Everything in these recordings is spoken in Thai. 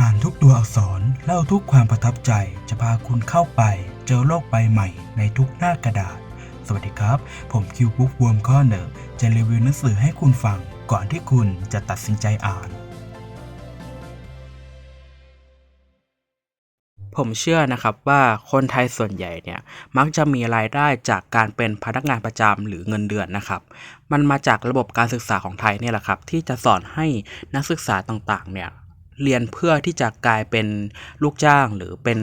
อ่านทุกตัวอักษรเล่าทุกความประทับใจจะพาคุณเข้าไป เจอโลกใบใหม่ในทุกหน้ากระดาษ สวัสดีครับ ผมคิวบุ๊กวอร์มข้อเนอร์จะรีวิวหนังสือให้คุณฟัง ก่อนที่คุณจะตัดสินใจอ่าน ผมเชื่อนะครับว่าคนไทยส่วนใหญ่เนี่ย มักจะมีรายได้จากการเป็นพนักงานประจำหรือเงินเดือนนะครับ มันมาจากระบบการศึกษาของไทยเนี่ยแหละครับ ที่จะสอนให้นักศึกษาต่างๆเนี่ย เรียนเพื่อที่จะกลายเป็นลูกจ้างหรือเป็น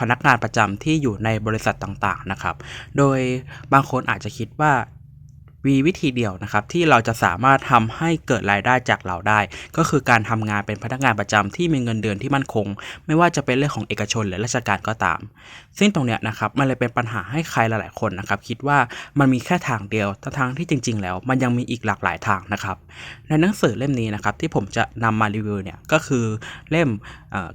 พนักงานประจำที่อยู่ในบริษัทต่างๆนะครับ โดยบางคนอาจจะคิดว่า มีวิธีเดียวนะครับที่เราจะสามารถทำให้เกิดรายได้จากเราได้ ก็คือการทำงานเป็นพนักงานประจำที่มีเงินเดือนที่มั่นคง ไม่ว่าจะเป็นเรื่องของเอกชนหรือราชการก็ตาม ซึ่งตรงเนี้ยนะครับมันเลยเป็นปัญหาให้ใครหลายๆคนนะครับคิดว่ามันมีแค่ทางเดียวแต่ทางที่จริง ๆ แล้วมันยังมีอีกหลากหลายทางนะครับในหนังสือเล่มนี้นะครับที่ผมจะนำมารีวิวเนี่ยก็คือเล่ม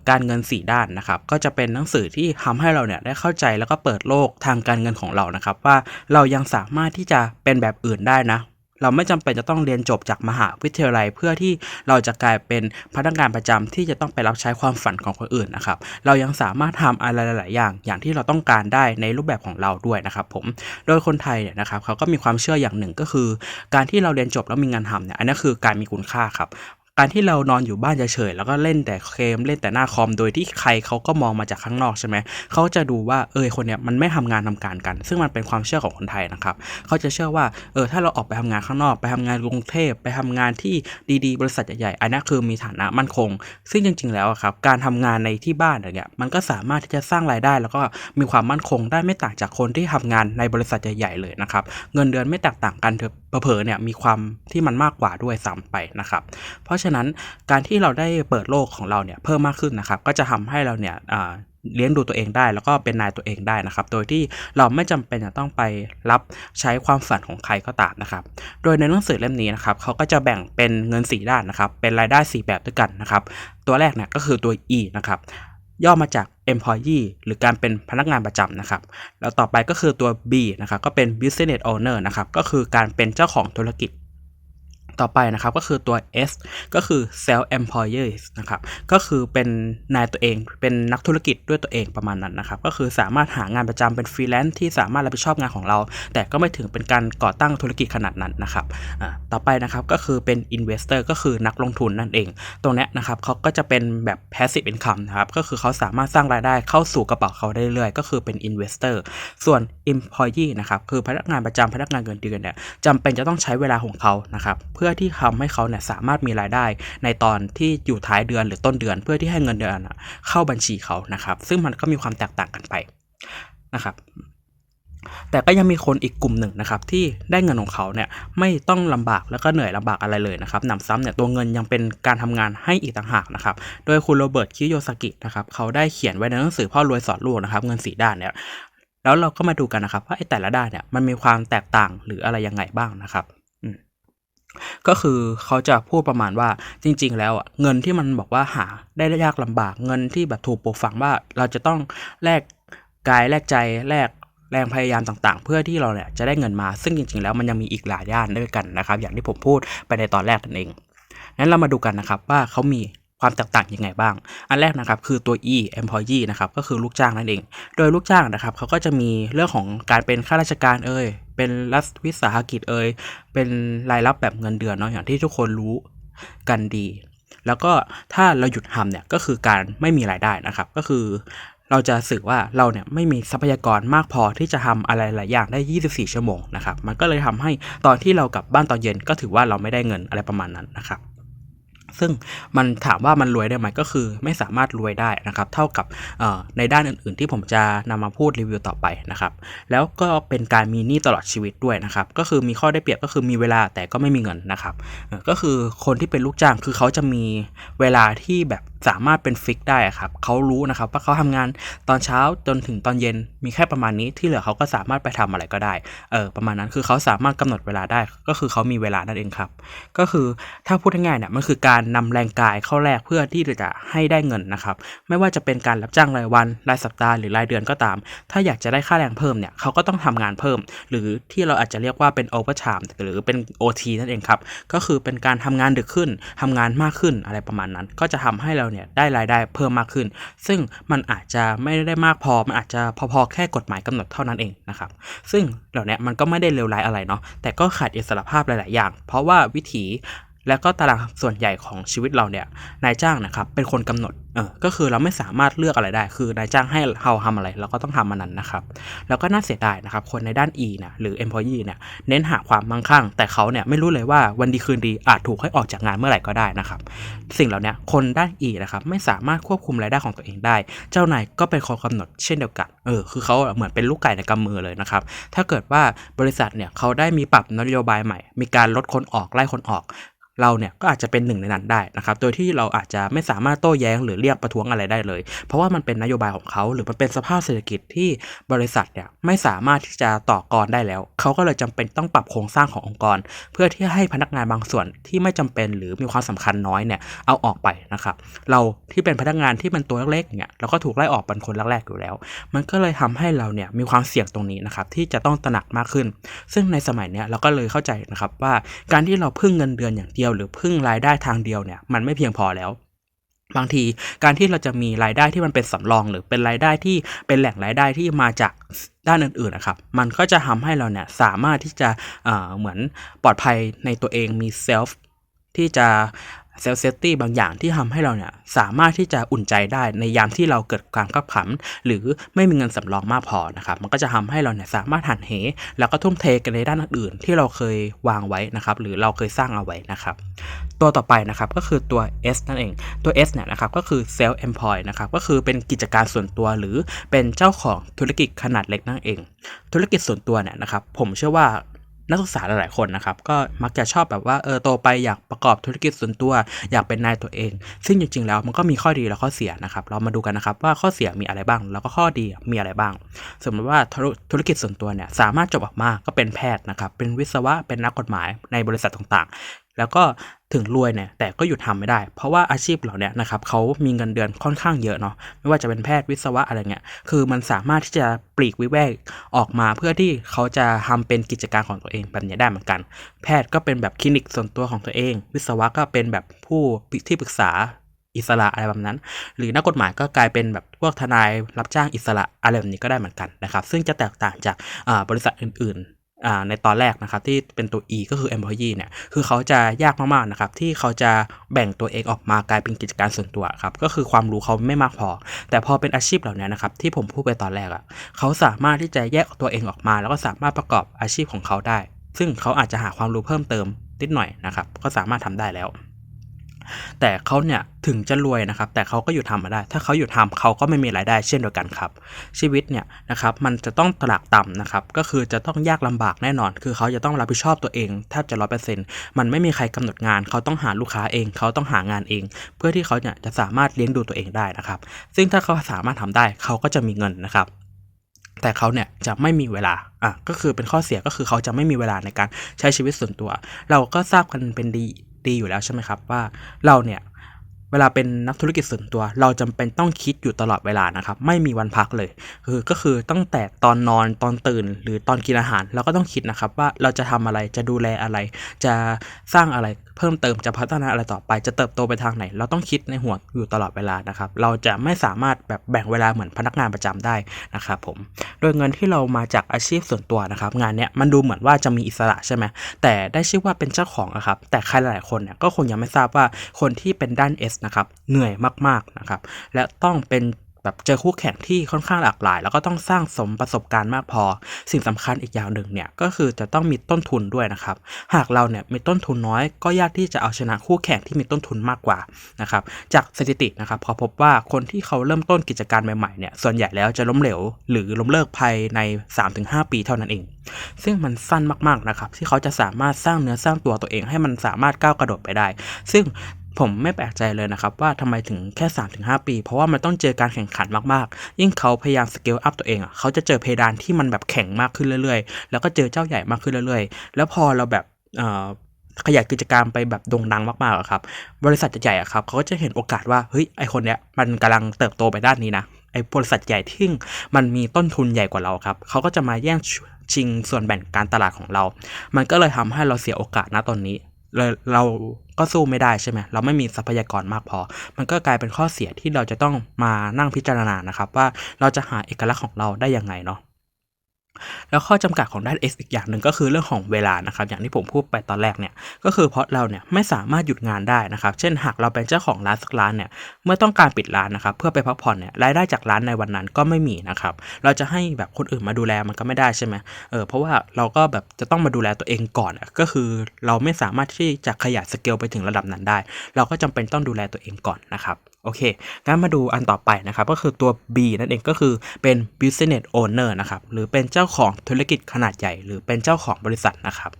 การเงิน 4 ด้านนะครับก็จะเป็นหนังสือที่ทำให้เราเนี่ยได้เข้าใจแล้วก็เปิดโลกทางการเงินของเรานะครับว่าเรายังสามารถที่จะเป็นแบบอื่นได้นะ เราไม่จำเป็นจะต้องเรียนจบจากมหาวิทยาลัย เพื่อที่เราจะกลายเป็นพนักงานประจำที่จะต้องไปรับใช้ความฝันของคนอื่นนะครับ เรายังสามารถทำอะไรหลาย ๆ อย่าง อย่างที่เราต้องการได้ในรูปแบบของเราด้วยนะครับผม โดยคนไทยเนี่ยนะครับเขาก็มีความเชื่ออย่างหนึ่งก็คือ การที่เราเรียนจบแล้วมีงานทำเนี่ยอันนี้คือการมีคุณค่าครับ การที่เรานอนอยู่บ้านเฉยๆแล้วก็เล่นแต่เกมเล่นแต่หน้าคอมโดยที่ใครเขาก็มองมาจากข้างนอกใช่ไหมเขาจะดูว่าเออคนเนี้ยมันไม่ทำงานทำการกัน ซึ่งมันเป็นความเชื่อของคนไทยนะครับเขาจะเชื่อว่าเออถ้าเราออกไปทำงานข้างนอก ไปทำงานกรุงเทพไปทำงานที่ดีๆ บริษัทใหญ่ๆอันนี้นคือมีฐานะมั่นคง ซึ่งจริง ๆ แล้วครับการทำงานในที่บ้านอะไรเงี้ยมันก็สามารถที่จะสร้างรายได้ แล้วก็มีความมั่นคงได้ไม่ต่างจากคนที่ทำงานในบริษัทใหญ่ๆเลยนะครับเงินเดือนไม่แตกต่างกันเถอะเผลอเนี่ยมีความที่มันมากกว่าด้วยซ้ำไปนะครับ เพราะฉะนั้นการที่เราได้เปิดโลกของเราเนี่ยเพิ่มมากขึ้นนะครับ ก็จะทำให้เราเนี่ยเลี้ยงดูตัวเองได้ แล้วก็เป็นนายตัวเองได้นะครับ โดยที่เราไม่จำเป็นจะต้องไปรับใช้ความฝันของใครก็ตามนะครับ โดยในหนังสือเล่มนี้นะครับเขาก็จะแบ่งเป็นเงิน 4 ด้านนะครับ เป็นรายได้ 4 แบบด้วยกันนะครับ ตัวแรกเนี่ยก็คือตัว E นะครับ ย่อมาจาก employee หรือการเป็นพนักงานประจำนะครับ แล้วต่อไปก็คือตัว B นะครับก็เป็น business owner นะครับก็คือการเป็นเจ้าของธุรกิจ ต่อไปนะครับก็คือตัว S ก็คือ self employer นะครับก็คือเป็นนายตัวเอง เป็นนักธุรกิจด้วยตัวเองประมาณนั้นนะครับก็คือสามารถหางานประจำเป็นฟรีแลนซ์ที่สามารถรับผิดชอบงานของเรา แต่ก็ไม่ถึงเป็นการก่อตั้งธุรกิจขนาดนั้นนะครับต่อไปนะครับก็คือเป็น investor ก็คือนักลงทุนนั่นเอง ตรงนี้นะครับเขาก็จะเป็นแบบ passive income นะครับก็คือเขาสามารถสร้างรายได้เข้าสู่กระเป๋าเขาได้เรื่อยๆก็คือเป็น investor ส่วน employee นะครับคือพนักงานประจำพนักงานเงินเดือนเนี่ยจำเป็นจะต้องใช้เวลาของเขานะครับเพื่อื่อที่ทำให้เขาเนี่ยสามารถมีรายได้ ในตอนที่อยู่ท้ายเดือนหรือต้นเดือน เพื่อที่ให้เงินเดือนเข้าบัญชีเขานะครับ ซึ่งมันก็มีความแตกต่างกันไปนะครับแต่ก็ยังมีคนอีกกลุ่มหนึ่งนะครับที่ได้เงินของเขาเนี่ยไม่ต้องลำบากแล้วก็เหนื่อยลำบากอะไรเลยนะครับนำซ้ำเนี่ยตัวเงินยังเป็นการทำงานให้อีกต่างหากนะครับโดยคุณโรเบิร์ตคิโยซากินะครับเขาได้เขียนไว้ในหนังสือพ่อรวยสอนลูกนะครับเงินสีด้านเนี่ยแล้วเราก็มาดูกันนะครับว่าไอ้แต่ละด้านเนี่ยมันมีความแตกต่างหรืออะไรยังไงบ้างนะครับ ก็คือเขาจะพูดประมาณว่าจริง ๆ แล้วอะเงินที่มันบอกว่าหาได้ยากลำบากเงินที่แบบถูกปลูกฝังว่า เราจะต้องแลกกายแลกใจแลกแรงพยายามต่างๆ เพื่อที่เราเนี่ยจะได้เงินมา ซึ่งจริง ๆ แล้วมันยังมีอีกหลายด้านด้วยกันนะครับ อย่างที่ผมพูดไปในตอนแรกนั่นเองนั้นเรามาดูกันนะครับว่าเขามีความแตกต่างยังไงบ้าง อันแรกนะครับคือตัว E employee นะครับก็คือลูกจ้างนั่นเอง โดยลูกจ้างนะครับเขาก็จะมีเรื่องของการเป็นข้าราชการเอ่ย เป็นรัฐวิสาหกิจเอ่ยเป็นรายรับแบบเงินเดือนเนาะอย่างที่ทุกคนรู้กันดี แล้วก็ถ้าเราหยุดทำเนี่ยก็คือการไม่มีรายได้นะครับ ก็คือเราจะสื่อว่าเราเนี่ยไม่มีทรัพยากรมากพอที่จะทำอะไรหลายอย่างได้ 24 ชั่วโมงนะครับ มันก็เลยทำให้ตอนที่เรากลับบ้านตอนเย็นก็ถือว่าเราไม่ได้เงินอะไรประมาณนั้นนะครับ ซึ่งมันถามว่ามันรวยได้ไหมก็คือไม่สามารถรวยได้นะครับ เท่ากับในด้านอื่นๆ ที่ผมจะนำมาพูดรีวิวต่อไปนะครับ แล้วก็เป็นการมีหนี้ตลอดชีวิตด้วยนะครับ ก็คือมีข้อได้เปรียบก็คือมีเวลาแต่ก็ไม่มีเงินนะครับ ก็คือคนที่เป็นลูกจ้างคือเขาจะมีเวลาที่แบบสามารถเป็นฟิกได้ครับเขารู้นะครับว่าเขาทำงานตอนเช้าจนถึงตอนเย็นมีแค่ประมาณนี้ที่เหลือเขาก็สามารถไปทำอะไรก็ได้เออประมาณนั้นคือเขาสามารถกำหนดเวลาได้ก็คือเขามีเวลานั่นเองครับ ก็คือถ้าพูดง่ายๆเนี่ยมันคือการนำแรงกายเข้าแลกเพื่อที่จะให้ได้เงินนะครับ ไม่ว่าจะเป็นการรับจ้างรายวันรายสัปดาห์หรือรายเดือนก็ตาม ถ้าอยากจะได้ค่าแรงเพิ่มเนี่ยเขาก็ต้องทำงานเพิ่ม หรือที่เราอาจจะเรียกว่าเป็น overtime หรือเป็น OT นั่นเองครับก็คือเป็นการทำงานดึกขึ้นทำงานมากขึ้นอะไรประมาณนั้น ก็จะทำให้เราเนี่ยเนี่ยได้รายได้เพิ่มมากขึ้น ซึ่งมันอาจจะไม่ได้มากพอ มันอาจจะพอๆแค่กฎหมายกำหนดเท่านั้นเองนะครับ ซึ่งเหล่านี้มันก็ไม่ได้เลวร้ายอะไรเนาะ แต่ก็ขาดอิสรภาพหลาย ๆ อย่าง เพราะว่าวิถี และก็ตารางส่วนใหญ่ของชีวิตเราเนี่ยนายจ้างนะครับเป็นคนกำหนดเออก็คือเราไม่สามารถเลือกอะไรได้ คือนายจ้างให้เราทำอะไรเราก็ต้องทำมันนั้นนะครับ แล้วก็น่าเสียดายนะครับคนในด้าน E นี่ยหรือ employee เนี่ยเน้นหาความมั่งคั่ง แต่เขาเนี่ยไม่รู้เลยว่าวันดีคืนดีอาจถูกให้ออกจากงานเมื่อไหร่ก็ได้นะครับ สิ่งเหล่านี้คนด้าน E นะครับไม่สามารถควบคุมรายได้ของตัวเองได้ เจ้านายก็เป็นคนกำหนดเช่นเดียวกันเออคือเขาเหมือนเป็นลูกไก่ในกำมือเลยนะครับถ้าเกิดว่าบริษัทเนี่ยเขาได้มีปรับนโยบายใหม่ มีการลดคนออกไล่คนออก เราเนี่ยก็อาจจะเป็นหนึ่งในนั้นได้นะครับ โดยที่เราอาจจะไม่สามารถโต้แย้งหรือเรียกประท้วงอะไรได้เลย เพราะว่ามันเป็นนโยบายของเขาหรือมันเป็นสภาพเศรษฐกิจที่บริษัทเนี่ยไม่สามารถที่จะต่อกรได้แล้ว เขาก็เลยจำเป็นต้องปรับโครงสร้างขององค์กร เพื่อที่ให้พนักงานบางส่วนที่ไม่จำเป็นหรือมีความสำคัญน้อยเนี่ยเอาออกไปนะครับ เราที่เป็นพนักงานที่เป็นตัวเล็กๆเนี่ยเราก็ถูกไล่ออกเป็นคนแรกๆอยู่แล้ว มันก็เลยทำให้เราเนี่ยมีความเสี่ยงตรงนี้นะครับที่จะต้องตระหนักมากขึ้น ซึ่งในสมัยเนี้ยเราก็เลยเข้าใจนะครับว่าการที่เราพึ่งเงินเดือนอย่างเดียวหรือพึ่งรายได้ทางเดียวเนี่ยมันไม่เพียงพอแล้ว บางทีการที่เราจะมีรายได้ที่มันเป็นสำรอง หรือเป็นรายได้ที่เป็นแหล่งรายได้ที่มาจากด้านอื่นๆนะครับมันก็จะทำให้เราเนี่ยสามารถที่จะเเหมือนปลอดภัยในตัวเองมีเซลฟ์ที่จะ เซลฟ์เซฟตี้บางอย่างที่ทำให้เราเนี่ยสามารถที่จะอุ่นใจได้ในยามที่เราเกิดการขับขัน หรือไม่มีเงินสำรองมากพอนะครับมันก็จะทำให้เราเนี่ยสามารถหันเห แล้วก็ทุ่มเทกันในด้านอื่นที่เราเคยวางไว้นะครับหรือเราเคยสร้างเอาไว้นะครับตัวต่อไปนะครับก็คือตัว S นั่นเองตัว S เนี่ยนะครับก็คือ self employed นะครับก็คือเป็นกิจการส่วนตัวหรือเป็นเจ้าของธุรกิจขนาดเล็กนั่นเอง ธุรกิจส่วนตัวเนี่ยนะครับผมเชื่อว่า นักศึกษาหลายๆคนนะครับ ก็มักจะชอบแบบว่าเออโตไปอยากประกอบธุรกิจส่วนตัว อยากเป็นนายตัวเอง ซึ่งจริงๆแล้วมันก็มีข้อดีและข้อเสียนะครับ เรามาดูกันนะครับว่าข้อเสียมีอะไรบ้าง แล้วก็ข้อดีมีอะไรบ้าง สมมติว่าธุรธุรกิจส่วนตัวเนี่ยสามารถจบออกมาก็เป็นแพทย์นะครับเป็นวิศวะเป็นนักกฎหมายในบริษัทต่างๆ แล้วก็ ถึงรวยเนี่ยแต่ก็หยุดทำไม่ได้ เพราะว่าอาชีพเหล่านี้นะครับเขามีเงินเดือนค่อนข้างเยอะเนาะไม่ว่าจะเป็นแพทย์วิศวะอะไรเงี้ยคือมันสามารถที่จะปลีกวิแวกออกมาเพื่อที่เขาจะทำเป็นกิจการของตัวเองแบบนี้ได้เหมือนกัน แพทย์ก็เป็นแบบคลินิกส่วนตัวของตัวเอง วิศวะก็เป็นแบบผู้ที่ปรึกษาอิสระอะไรแบบนั้น หรือนักกฎหมายก็กลายเป็นแบบพวกทนายรับจ้างอิสระอะไรแบบนี้ก็ได้เหมือนกันนะครับ ซึ่งจะแตกต่างจากบริษัทอื่น ในตอนแรกนะครับที่เป็นตัว E ก็คือ employee เนี่ยคือเขาจะยากมากๆนะครับที่เขาจะแบ่งตัวเองออกมากลายเป็นกิจการส่วนตัวครับก็คือความรู้เขาไม่มากพอ แต่พอเป็นอาชีพเหล่านี้นะครับที่ผมพูดไปตอนแรกอะ่ะเขาสามารถที่จะแยกตัวเองออกมา แล้วก็สามารถประกอบอาชีพของเขาได้ ซึ่งเขาอาจจะหาความรู้เพิ่มเติมนิดหน่อยนะครับก็สามารถทำได้แล้ว แต่เขาเนี่ยถึงจะรวยนะครับ แต่เขาก็หยุดทำมาได้ ถ้าเขาหยุดทำเขาก็ไม่มีรายได้เช่นเดียวกันครับ ชีวิตเนี่ยนะครับมันจะต้องตรากต่ำนะครับ ก็คือจะต้องยากลำบากแน่นอน คือเขาจะต้องรับผิดชอบตัวเองแทบจะร้อยเปอร์เซ็นต์มันไม่มีใครกำหนดงาน เขาต้องหาลูกค้าเอง เขาต้องหางานเอง เพื่อที่เขาเนี่ยจะสามารถเลี้ยงดูตัวเองได้นะครับ ซึ่งถ้าเขาสามารถทำได้เขาก็จะมีเงินนะครับแต่เขาเนี่ยจะไม่มีเวลา อะ ก็คือเป็นข้อเสียก็คือเขาจะไม่มีเวลาในการใช้ชีวิตส่วนตัว เราก็ทราบกันเป็นดี ดีอยู่แล้วใช่ไหมครับว่าเราเนี่ยเวลาเป็นนักธุรกิจส่วนตัว เราจำเป็นต้องคิดอยู่ตลอดเวลานะครับ ไม่มีวันพักเลย คือก็คือตั้งแต่ตอนนอนตอนตื่น หรือตอนกินอาหาร เราก็ต้องคิดนะครับว่าเราจะทำอะไรจะดูแลอะไร จะสร้างอะไร เพิ่มเติมจะพัฒนาอะไรต่อไป จะเติบโตไปทางไหน เราต้องคิดในหัวอยู่ตลอดเวลานะครับ เราจะไม่สามารถแบบแบ่งเวลาเหมือนพนักงานประจำได้นะครับผม โดยเงินที่เรามาจากอาชีพส่วนตัวนะครับ งานเนี้ยมันดูเหมือนว่าจะมีอิสระใช่ไหมแต่ได้ชื่อว่าเป็นเจ้าของอะครับ แต่ใครหลายคนเนี่ยก็คงยังไม่ทราบว่าคนที่เป็นด้าน S นะครับเหนื่อยมากๆนะครับ และต้องเป็น แบบเจอคู่แข่งที่ค่อนข้างหลากหลาย แล้วก็ต้องสร้างสมประสบการณ์มากพอ สิ่งสำคัญอีกอย่างหนึ่งเนี่ยก็คือจะต้องมีต้นทุนด้วยนะครับ หากเราเนี่ยมีต้นทุนน้อย ก็ยากที่จะเอาชนะคู่แข่งที่มีต้นทุนมากกว่านะครับจากสถิตินะครับพอพบว่าคนที่เขาเริ่มต้นกิจการใหม่ๆเนี่ยส่วนใหญ่แล้วจะล้มเหลว หรือล้มเลิกภายใน 3-5 ปีเท่านั้นเองซึ่งมันสั้นมากๆนะครับที่เขาจะสามารถสร้างเนื้อสร้างตัวตัวเองให้มันสามารถก้าวกระโดดไปได้ ซึ่ง ผมไม่แปลกใจเลยนะครับว่าทำไมถึงแค่ 3-5 ปี เพราะว่ามันต้องเจอการแข่งขันมากๆ ยิ่งเขาพยายามสเกลอัพตัวเองอะเขาจะเจอเพดานที่มันแบบแข็งมากขึ้นเรื่อยๆ แล้วก็เจอเจ้าใหญ่มากขึ้นเรื่อยๆ แล้วพอเราแบบขยายกิจการไปแบบโด่งดังมากๆครับ บริษัทใหญ่ๆครับเขาก็จะเห็นโอกาสว่าเฮ้ยไอคนเนี้ยมันกำลังเติบโตไปด้านนี้นะไอบริษัทใหญ่ที่มันมีต้นทุนใหญ่กว่าเราครับเขาก็จะมาแย่งชิงส่วนแบ่งการตลาดของเรา มันก็เลยทำให้เราเสียโอกาสณตอนนี้ เราก็สู้ไม่ได้ใช่ไหมเราไม่มีทรัพยากรมากพอ มันก็กลายเป็นข้อเสียที่เราจะต้องมานั่งพิจารณานะครับ ว่าเราจะหาเอกลักษณ์ของเราได้ยังไงเนาะ แล้วข้อจำกัดของด้าน S อีกอย่างหนึ่งก็คือเรื่องของเวลานะครับ อย่างที่ผมพูดไปตอนแรกเนี่ย ก็คือเพราะเราเนี่ยไม่สามารถหยุดงานได้นะครับ เช่นหากเราเป็นเจ้าของร้านสักร้านเนี่ย เมื่อต้องการปิดร้านนะครับ เพื่อไปพักผ่อนเนี่ย รายได้จากร้านในวันนั้นก็ไม่มีนะครับ เราจะให้แบบคนอื่นมาดูแลมันก็ไม่ได้ใช่ไหมเออ เพราะว่าเราก็แบบจะต้องมาดูแลตัวเองก่อนอก็คือเราไม่สามารถที่จะขยายสเกลไปถึงระดับนั้นได้ เราก็จำเป็นต้องดูแลตัวเองก่อนนะครับ โอเค งั้นมาดูอันต่อไปนะครับ ก็คือตัว B นั่นเองก็คือเป็น business owner นะครับ หรือเป็นเจ้าของธุรกิจขนาดใหญ่ หรือเป็นเจ้าของบริษัทนะครับ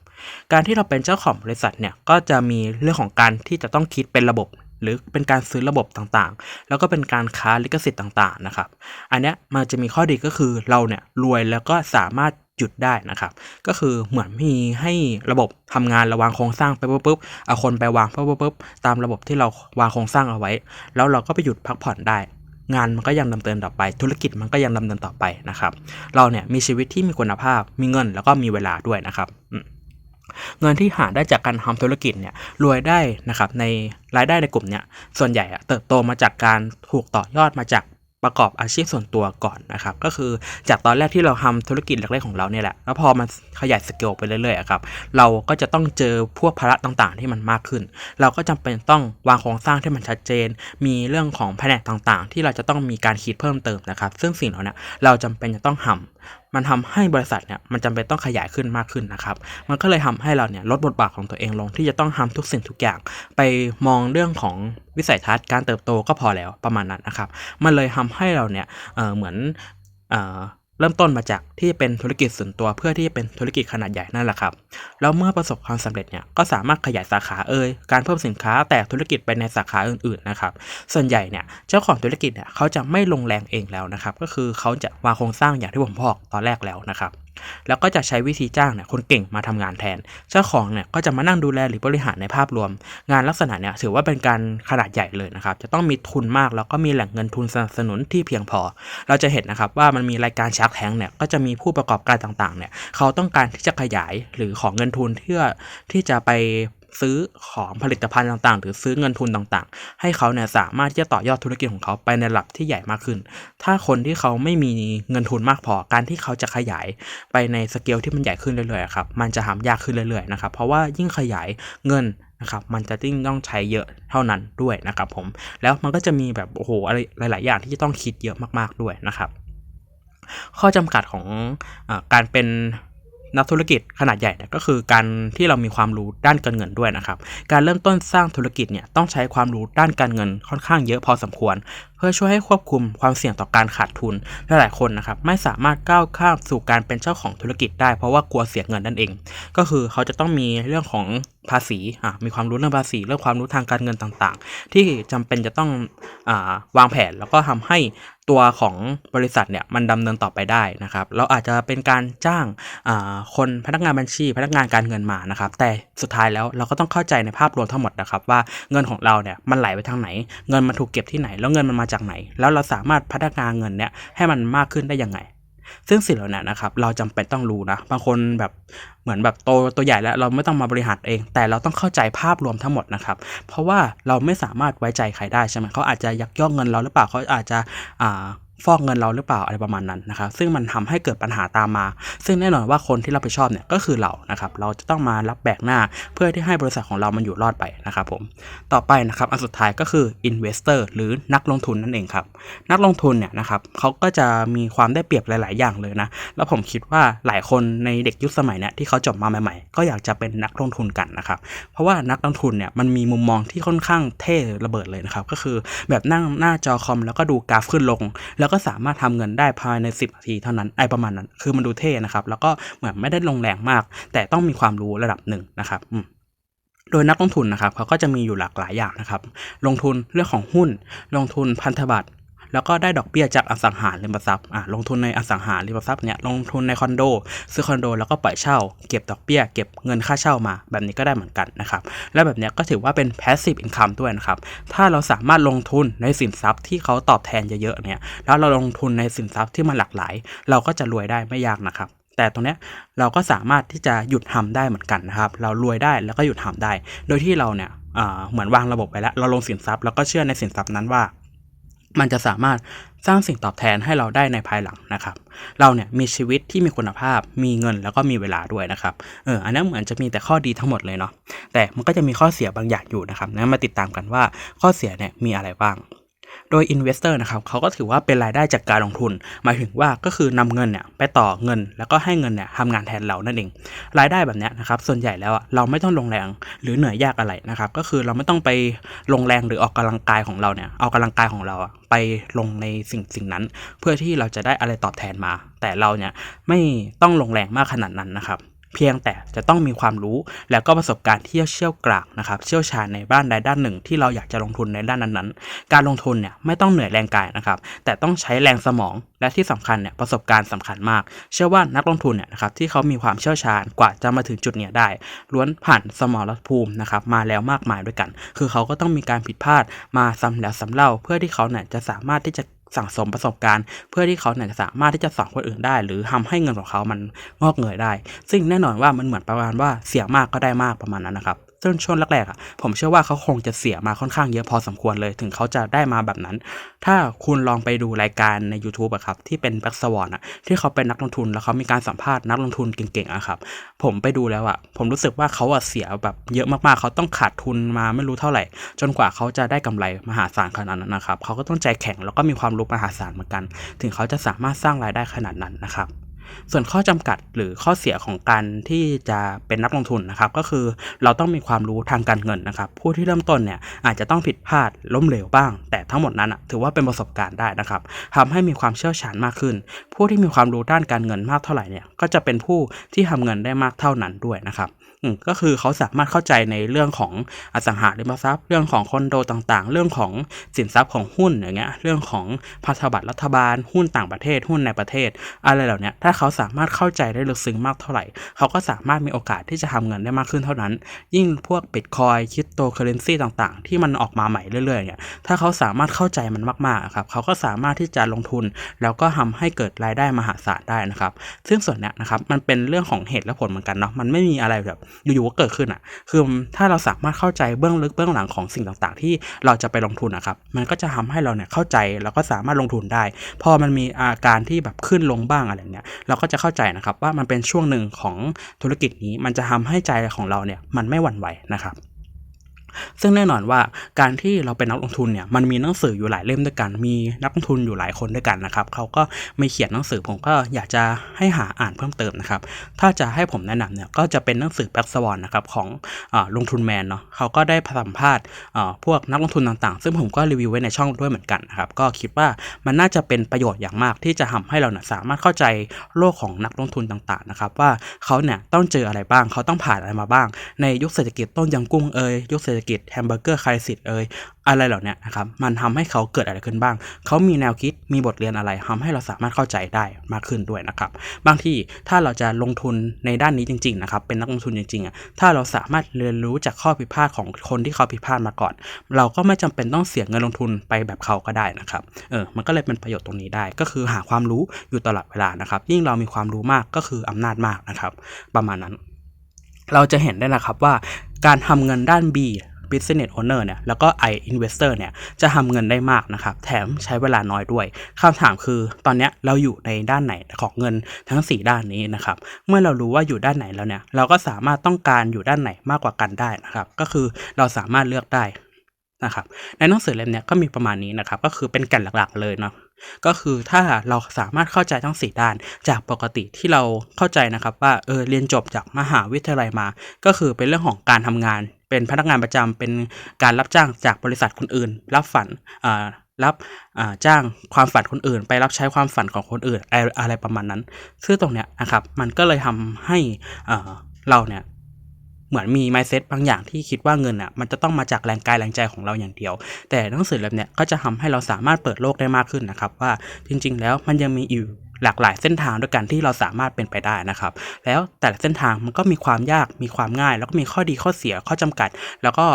การที่เราเป็นเจ้าของบริษัทเนี่ย ก็จะมีเรื่องของการที่จะต้องคิดเป็นระบบ หรือเป็นการซื้อระบบต่างๆ แล้วก็เป็นการค้าลิขสิทธิ์ต่างๆ นะครับ อันเนี้ยมันจะมีข้อดีก็คือเราเนี่ยรวยแล้วก็สามารถ หยุดได้นะครับ ก็คือเหมือนมีให้ระบบทำงานระวางโครงสร้างไปปุ๊บเอาคนไปวางปุ๊บปุ๊บตามระบบที่เราวางโครงสร้างเอาไว้ แล้วเราก็ไปหยุดพักผ่อนได้ งานมันก็ยังดำเนินต่อไป ธุรกิจมันก็ยังดำเนินต่อไปนะครับ เราเนี่ยมีชีวิตที่มีคุณภาพ มีเงินแล้วก็มีเวลาด้วยนะครับเงินที่หาได้จากการทำธุรกิจเนี่ยรวยได้นะครับในรายได้ในกลุ่มเนี่ยส่วนใหญ่อะเติบโตมาจากการถูกต่อยอดมาจาก ประกอบอาชีพส่วนตัวก่อนนะครับ ก็คือจากตอนแรกที่เราทำธุรกิจแรกๆของเราเนี่ยแหละ แล้วพอมันขยายสเกลไปเรื่อยๆครับ เราก็จะต้องเจอพวกภาระต่างๆ ที่มันมากขึ้น เราก็จำเป็นต้องวางโครงสร้างที่มันชัดเจน มีเรื่องของแผนกต่างๆ ที่เราจะต้องมีการคิดเพิ่มเติมนะครับ ซึ่งสิ่งเหล่านี้เราจำเป็นจะต้องทำ มันทำให้บริษัทเนี่ยมันจำเป็นต้องขยายขึ้นมากขึ้นนะครับ มันก็เลยทำให้เราเนี่ยลดบทบาทของตัวเองลงที่จะต้องทำทุกสิ่งทุกอย่าง ไปมองเรื่องของวิสัยทัศน์การเติบโตก็พอแล้วประมาณนั้นนะครับ มันเลยทำให้เราเนี่ยเเหมือน เริ่มต้นมาจากที่เป็นธุรกิจส่วนตัวเพื่อที่จะเป็นธุรกิจขนาดใหญ่นั่นแหละครับ แล้วเมื่อประสบความสำเร็จเนี่ยก็สามารถขยายสาขาเอ่ยการเพิ่มสินค้าแต่ธุรกิจไปในสาขาอื่นๆนะครับ ส่วนใหญ่เนี่ยเจ้าของธุรกิจเนี่ยเขาจะไม่ลงแรงเองแล้วนะครับ ก็คือเขาจะวางโครงสร้างอย่างที่ผมบอกตอนแรกแล้วนะครับ แล้วก็จะใช้วิธีจ้างเนี่ยคนเก่งมาทำงานแทน เจ้าของเนี่ยก็จะมานั่งดูแลหรือบริหารในภาพรวม งานลักษณะเนี่ยถือว่าเป็นการขนาดใหญ่เลยนะครับ จะต้องมีทุนมากแล้วก็มีแหล่งเงินทุนสนับสนุนที่เพียงพอ เราจะเห็นนะครับว่ามันมีรายการชาร์กแทงเนี่ยก็จะมีผู้ประกอบการต่างๆเนี่ยเขาต้องการที่จะขยายหรือของเงินทุนเพื่อที่จะไป ซื้อของผลิตภัณฑ์ต่างๆ หรือซื้อเงินทุนต่างๆ ให้เขาเนี่ยสามารถที่จะต่อยอดธุรกิจของเขาไปในระดับที่ใหญ่มากขึ้น ถ้าคนที่เขาไม่มีเงินทุนมากพอการที่เขาจะขยายไปในสเกลที่มันใหญ่ขึ้นเรื่อยๆครับมันจะทำยากขึ้นเรื่อยๆนะครับเพราะว่ายิ่งขยายเงินนะครับมันจะยิ่งต้องใช้เยอะเท่านั้นด้วยนะครับผมแล้วมันก็จะมีแบบโอ้โหอะไรหลาย ๆ อย่างที่จะต้องคิดเยอะมากๆด้วยนะครับข้อจำกัดของอการเป็น นักธุรกิจขนาดใหญ่เนี่ยก็คือการที่เรามีความรู้ด้านการเงินด้วยนะครับ การเริ่มต้นสร้างธุรกิจเนี่ยต้องใช้ความรู้ด้านการเงินค่อนข้างเยอะพอสมควรเพื่อช่วยให้ควบคุมความเสี่ยงต่อการขาดทุนและหลายคนนะครับไม่สามารถก้าวข้ามสู่การเป็นเจ้าของธุรกิจได้เพราะว่ากลัวเสียเงินนั่นเอง ก็คือเขาจะต้องมีเรื่องของภาษีอ่ามีความรู้เรื่องภาษีเรื่องความรู้ทางการเงินต่างๆ ที่จำเป็นจะต้องอาวางแผนแล้วก็ทำให้ตัวของบริษัทเนี่ยมันดำเนินต่อไปได้นะครับ เราอาจจะเป็นการจ้างาคนพนักงานบัญชี พนักงานการเงินมานะครับ แต่สุดท้ายแล้วเราก็ต้องเข้าใจในภาพรวมทั้งหมดนะครับ ว่าเงินของเราเนี่ยมันไหลไปทางไหน เงินมันถูกเก็บที่ไหน แล้วเงินมันมาจากไหน แล้วเราสามารถพัฒนาเงินเนี่ยให้มันมากขึ้นได้ยังไง ซึ่งสิ่งเหล่านี้นะครับ เราจำเป็นต้องรู้นะ บางคนแบบเหมือนแบบโตตัวใหญ่แล้วเราไม่ต้องมาบริหารเอง แต่เราต้องเข้าใจภาพรวมทั้งหมดนะครับ เพราะว่าเราไม่สามารถไว้ใจใครได้ใช่ไหมเขาอาจจะยักยอกเงินเราหรือเปล่าเขาอาจจะอ่า ฟอกเงินเราหรือเปล่าอะไรประมาณนั้นนะครับซึ่งมันทำให้เกิดปัญหาตามมา ซึ่งแน่นอนว่าคนที่รับผิดชอบเนี่ยก็คือเรานะครับเราจะต้องมารับแบกหน้าเพื่อที่ให้บริษัทของเรามันอยู่รอดไปนะครับผมต่อไปนะครับอันสุดท้ายก็คือ investor หรือนักลงทุนนั่นเองครับนักลงทุนเนี่ยนะครับเขาก็จะมีความได้เปรียบหลาย ๆ อย่างเลยนะแล้วผมคิดว่าหลายคนในเด็กยุคสมัยเนี่ยที่เขาจบมาใหม่ ๆ ก็อยากจะเป็นนักลงทุนกันนะครับเพราะว่านักลงทุนเนี่ยมันมีมุมมองที่ค่อนข้างเท่ระเบิดเลยนะครับก็คือแบบนั่งหน้าจอคอมแล้วก็ดูกราฟขึ้นลงแล้วก็สามารถทำเงินได้ภายใน 10นาทีเท่านั้นไอประมาณนั้น คือมันดูเท่นะครับ แล้วก็เหมือนไม่ได้ลงแรงมาก แต่ต้องมีความรู้ระดับหนึ่งนะครับโดยนักลงทุนนะครับเขาก็จะมีอยู่หลากหลายอย่างนะครับ ลงทุนเรื่องของหุ้น ลงทุนพันธบัตร แล้วก็ได้ดอกเบี้ยจากอสังหาริมทรัพย์อะลงทุนในอสังหาริมทรัพย์เนี่ยลงทุนในคอนโด ซื้อคอนโดแล้วก็ปล่อยเช่า เก็บดอกเบี้ย เก็บเงินค่าเช่ามา แบบนี้ก็ได้เหมือนกันนะครับ และแบบนี้ก็ถือว่าเป็น passive income ด้วยนะครับ ถ้าเราสามารถลงทุนในสินทรัพย์ที่เขาตอบแทนเยอะๆเนี่ยแล้วเราลงทุนในสินทรัพย์ที่มันหลากหลาย เราก็จะรวยได้ไม่ยากนะครับแต่ตรงนี้เราก็สามารถที่จะหยุดทำได้เหมือนกันนะครับ เรารวยได้แล้วก็หยุดทำได้ โดยที่เราเนี่ยเหมือนวางระบบไปแล้ว เราลงสินทรัพย์แล้วก็เชื่อในสินทรัพย์นั้นว่า มันจะสามารถสร้างสิ่งตอบแทนให้เราได้ในภายหลังนะครับ เราเนี่ยมีชีวิตที่มีคุณภาพ มีเงินแล้วก็มีเวลาด้วยนะครับ เออ อันนั้นเหมือนจะมีแต่ข้อดีทั้งหมดเลยเนาะ แต่มันก็จะมีข้อเสียบางอย่างอยู่นะครับงั้นมาติดตามกันว่าข้อเสียเนี่ยมีอะไรบ้าง โดย Investor นะครับเขาก็ถือว่าเป็นรายได้จากการลงทุน หมายถึงว่าก็คือนำเงินเนี่ยไปต่อเงิน แล้วก็ให้เงินเนี่ยทำงานแทนเรานั่นเอง รายได้แบบเนี้ยนะครับส่วนใหญ่แล้วอะเราไม่ต้องลงแรงหรือเหนื่อยยากอะไรนะครับก็คือเราไม่ต้องไปลงแรงหรือออกกำลังกายของเราเนี่ยเอากำลังกายของเราไปลงในสิ่งสิ่งนั้น เพื่อที่เราจะได้อะไรตอบแทนมา แต่เราเนี่ยไม่ต้องลงแรงมากขนาดนั้นนะครับ เพียงแต่จะต้องมีความรู้แล้วก็ประสบการณ์ที่เชี่ยวกรากนะครับเชี่ยวชาญในด้านใดด้านหนึ่งที่เราอยากจะลงทุนในด้านนั้นๆ การลงทุนเนี่ยไม่ต้องเหนื่อยแรงกายนะครับแต่ต้องใช้แรงสมองและที่สำคัญเนี่ยประสบการณ์สำคัญมาก เชื่อว่านักลงทุนเนี่ยนะครับที่เขามีความเชี่ยวชาญกว่าจะมาถึงจุดเนี้ยได้ ล้วนผ่านสมรภูมินะครับมาแล้วมากมายด้วยกัน คือเขาก็ต้องมีการผิดพลาดมาซ้ำแล้วซ้ำเล่า เพื่อที่เขาเนี่ยจะสามารถที่จะ สั่งสมประสบการณ์ เพื่อที่เขาเนี่ยจะสามารถที่จะสอนคนอื่นได้ หรือทำให้เงินของเขามันงอกเงยได้ ซึ่งแน่นอนว่ามันเหมือนประมาณว่าเสียมากก็ได้มากประมาณนั้นนะครับ ซึ่งช่วงแรกๆอะผมเชื่อว่าเขาคงจะเสียมาค่อนข้างเยอะพอสมควรเลย ถึงเขาจะได้มาแบบนั้น ถ้าคุณลองไปดูรายการใน YouTube อะครับที่เป็นแบ็กสวอนอะที่เขาเป็นนักลงทุนแล้วเขามีการสัมภาษณ์นักลงทุนเก่งๆอะครับผมไปดูแล้วอะผมรู้สึกว่าเขาอะเสียแบบเยอะมากๆ เขาต้องขาดทุนมาไม่รู้เท่าไหร่ จนกว่าเขาจะได้กำไรมหาศาลขนาดนั้นนะครับเขาก็ต้องใจแข็งแล้วก็มีความรู้มหาศาลเหมือนกัน ถึงเขาจะสามารถสร้างรายได้ขนาดนั้นนะครับ ส่วนข้อจำกัดหรือข้อเสียของการที่จะเป็นนักลงทุนนะครับ ก็คือเราต้องมีความรู้ทางการเงินนะครับ ผู้ที่เริ่มต้นเนี่ยอาจจะต้องผิดพลาดล้มเหลวบ้าง แต่ทั้งหมดนั้นอะถือว่าเป็นประสบการณ์ได้นะครับทำให้มีความเชี่ยวชาญมากขึ้น ผู้ที่มีความรู้ด้านการเงินมากเท่าไหร่เนี่ยก็จะเป็นผู้ที่ทำเงินได้มากเท่านั้นด้วยนะครับ ก็คือเขาสามารถเข้าใจในเรื่องของอสังหาริมทรัพย์ เรื่องของคอนโดต่างๆ เรื่องของสินทรัพย์ของหุ้นอย่างเงี้ย เรื่องของพันธบัตรรัฐบาล หุ้นต่างประเทศ หุ้นในประเทศ อะไรเหล่านี้ถ้าเขาสามารถเข้าใจได้ลึกซึ้งมากเท่าไหร่ เขาก็สามารถมีโอกาสที่จะทำเงินได้มากขึ้นเท่านั้น ยิ่งพวกบิตคอยคริปโตเคอเรนซีต่างๆ ที่มันออกมาใหม่เรื่อยๆเนี่ย ถ้าเขาสามารถเข้าใจมันมากๆครับ เขาก็สามารถที่จะลงทุน แล้วก็ทำให้เกิดรายได้มหาศาลได้นะครับ ซึ่งส่วนเนี้ยนะครับ มันเป็นเรื่องของเหตุและผลเหมือนกันเนาะ มันไม่มีอะไรแบบอยู่ๆก็เกิดขึ้นอะ คือถ้าเราสามารถเข้าใจเบื้องลึกเบื้องหลังของสิ่งต่างๆ ที่เราจะไปลงทุนนะครับ มันก็จะทำให้เราเนี่ยเข้าใจแล้วก็สามารถลงทุนได้ พอมันมีอาการที่แบบขึ้นลงบ้างอะไรเนี้ยเราก็จะเข้าใจนะครับว่ามันเป็นช่วงหนึ่งของธุรกิจนี้ มันจะทำให้ใจของเราเนี่ยมันไม่หวั่นไหวนะครับ ซึ่งแน่นอนว่าการที่เราเป็นนักลงทุนเนี่ยมันมีหนังสืออยู่หลายเล่มด้วยกัน มีนักลงทุนอยู่หลายคนด้วยกันนะครับเขาก็ไม่เขียนหนังสือผมก็อยากจะให้หาอ่านเพิ่มเติมนะครับถ้าจะให้ผมแนะนำเนี่ยก็จะเป็นหนังสือแบ็กสวอนนะครับของอลงทุนแมนเนาะเขาก็ได้สัมภาษณ์อ่าพวกนักลงทุนต่างๆ ซึ่งผมก็รีวิวไว้ในช่องด้วยเหมือนกันนะครับก็คิดว่ามันน่าจะเป็นประโยชน์อย่างมากที่จะทำให้เราเนี่ยสามารถเข้าใจโลกของนักลงทุนต่างๆนะครับว่าเขาเนี่ยต้องเจออะไรบ้างเขาต้องผ่านอะไรมาบ้าง ในยุคเศรษฐกิจต้มยำกุ้งเอ่ยยุคเศรษฐกิจแฮมเบอร์เกอร์ไครซิสเอ่ยอะไรเหล่านี้นะครับมันทำให้เขาเกิดอะไรขึ้นบ้าง เขามีแนวคิดมีบทเรียนอะไรทำให้เราสามารถเข้าใจได้มากขึ้นด้วยนะครับ บางที่ถ้าเราจะลงทุนในด้านนี้จริงๆนะครับเป็นนักลงทุนจริงๆอะถ้าเราสามารถเรียนรู้จากข้อผิดพลาดของคนที่เขาผิดพลาดมาก่อน เราก็ไม่จำเป็นต้องเสียเงินลงทุนไปแบบเขาก็ได้นะครับเออมันก็เลยเป็นประโยชน์ตรงนี้ได้ ก็คือหาความรู้อยู่ตลอดเวลานะครับ ยิ่งเรามีความรู้มากก็คืออำนาจมากนะครับ ประมาณนั้น เราจะเห็นได้นะครับว่าการทำเงินด้าน B business owner เนี่ยแล้วก็ I investor เนี่ยจะทำเงินได้มากนะครับ แถมใช้เวลาน้อยด้วยคำถามคือตอนนี้เราอยู่ในด้านไหนของเงินทั้ง 4 ด้านนี้นะครับเมื่อเรารู้ว่าอยู่ด้านไหนแล้วเนี่ยเราก็สามารถต้องการอยู่ด้านไหนมากกว่ากันได้นะครับ ก็คือเราสามารถเลือกได้นะครับในหนังสือเล่มเนี้ยก็มีประมาณนี้นะครับ ก็คือเป็นแก่นหลักๆเลยเนาะก็คือถ้าเราสามารถเข้าใจทั้ง 4 ด้าน จากปกติที่เราเข้าใจนะครับว่าเออเรียนจบจากมหาวิทยาลัยมา ก็คือเป็นเรื่องของการทำงาน เป็นพนักงานประจำเป็นการรับจ้างจากบริษัทคนอื่น รับฝันอ่ารับอ่าจ้างความฝันคนอื่น ไปรับใช้ความฝันของคนอื่น อะไรประมาณนั้น ซึ่งตรงเนี้ยนะครับมันก็เลยทำให้อ่าเราเนี่ยเหมือนมี mindset บางอย่างที่คิดว่าเงินอะมันจะต้องมาจากแรงกายแรงใจของเราอย่างเดียว แต่หนังสือเล่มเนี้ยก็จะทำให้เราสามารถเปิดโลกได้มากขึ้นนะครับว่าจริง ๆ แล้วมันยังมีอยู่ หลากหลายเส้นทางด้วยกันที่เราสามารถเป็นไปได้นะครับ แล้วแต่ละเส้นทางมันก็มีความยากมีความง่าย แล้วก็มีข้อดีข้อเสียข้อจำกัด แล้วก็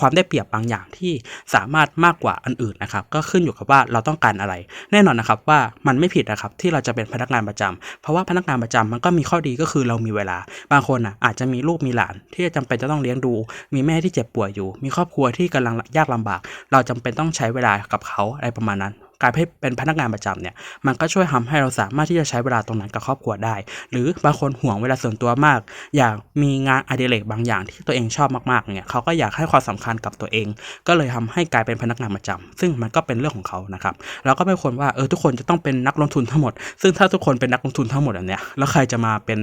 ความได้เปรียบบางอย่างที่สามารถมากกว่าอันอื่นนะครับ ก็ขึ้นอยู่กับว่าเราต้องการอะไร แน่นอนนะครับว่ามันไม่ผิดนะครับที่เราจะเป็นพนักงานประจำเพราะว่าพนักงานประจำมันก็มีข้อดีก็คือเรามีเวลา บางคนอะอาจจะมีลูกมีหลาน ที่จำเป็นจะต้องเลี้ยงดู มีแม่ที่เจ็บป่วยอยู่ มีครอบครัวที่กำลังยากลำบาก เราจำเป็นต้องใช้เวลากับเขาอะไรประมาณนั้น การเป็นพนักงานประจำเนี่ยมันก็ช่วยทำให้เราสามารถที่จะใช้เวลาตรงนั้นกับครอบครัวได้ หรือบางคนห่วงเวลาส่วนตัวมาก อยากมีงานอดิเรกบางอย่างที่ตัวเองชอบมากๆเนี่ยเขาก็อยากให้ความสำคัญกับตัวเอง ก็เลยทำให้กลายเป็นพนักงานประจำซึ่งมันก็เป็นเรื่องของเขานะครับเราก็ไม่ควรว่าเออทุกคนจะต้องเป็นนักลงทุนทั้งหมด ซึ่งถ้าทุกคนเป็นนักลงทุนทั้งหมดแบบเนี้ยแล้วใครจะมาเป็น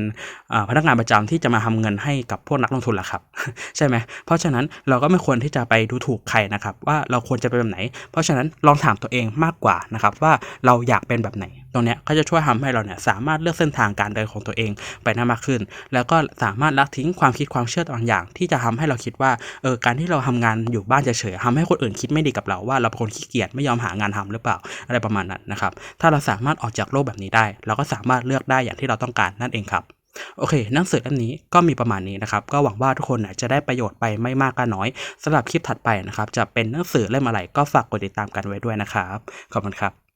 พนักงานประจำที่จะมาทำเงินให้กับพวกนักลงทุนล่ะครับ ใช่ไหมเพราะฉะนั้นเราก็ไม่ควรที่จะไปดูถูกใครนะครับว่าเราควรจะเป็นแบบไหน เพราะฉะนั้นลองถามตัวเองมากกว่านะครับว่าเราอยากเป็นแบบไหน ตรงนี้ก็จะช่วยทำให้เราเนี่ยสามารถเลือกเส้นทางการเดินของตัวเองไปได้มากขึ้น แล้วก็สามารถละทิ้งความคิดความเชื่อบางอย่าง ที่จะทำให้เราคิดว่าเออการที่เราทำงานอยู่บ้านเฉยๆทำให้คนอื่นคิดไม่ดีกับเราว่าเราเป็นคนขี้เกียจไม่ยอมหางานทำหรือเปล่าอะไรประมาณนั้นนะครับถ้าเราสามารถออกจากโลกแบบนี้ได้ เราก็สามารถเลือกได้อย่างที่เราต้องการนั่นเองครับ โอเค หนังสือเล่มนี้ก็มีประมาณนี้นะครับ ก็หวังว่าทุกคนจะได้ประโยชน์ไปไม่มากก็น้อยสำหรับคลิปถัดไปนะครับ จะเป็นหนังสือเล่มอะไรก็ฝากกดติดตามกันไว้ด้วยนะครับ ขอบคุณครับ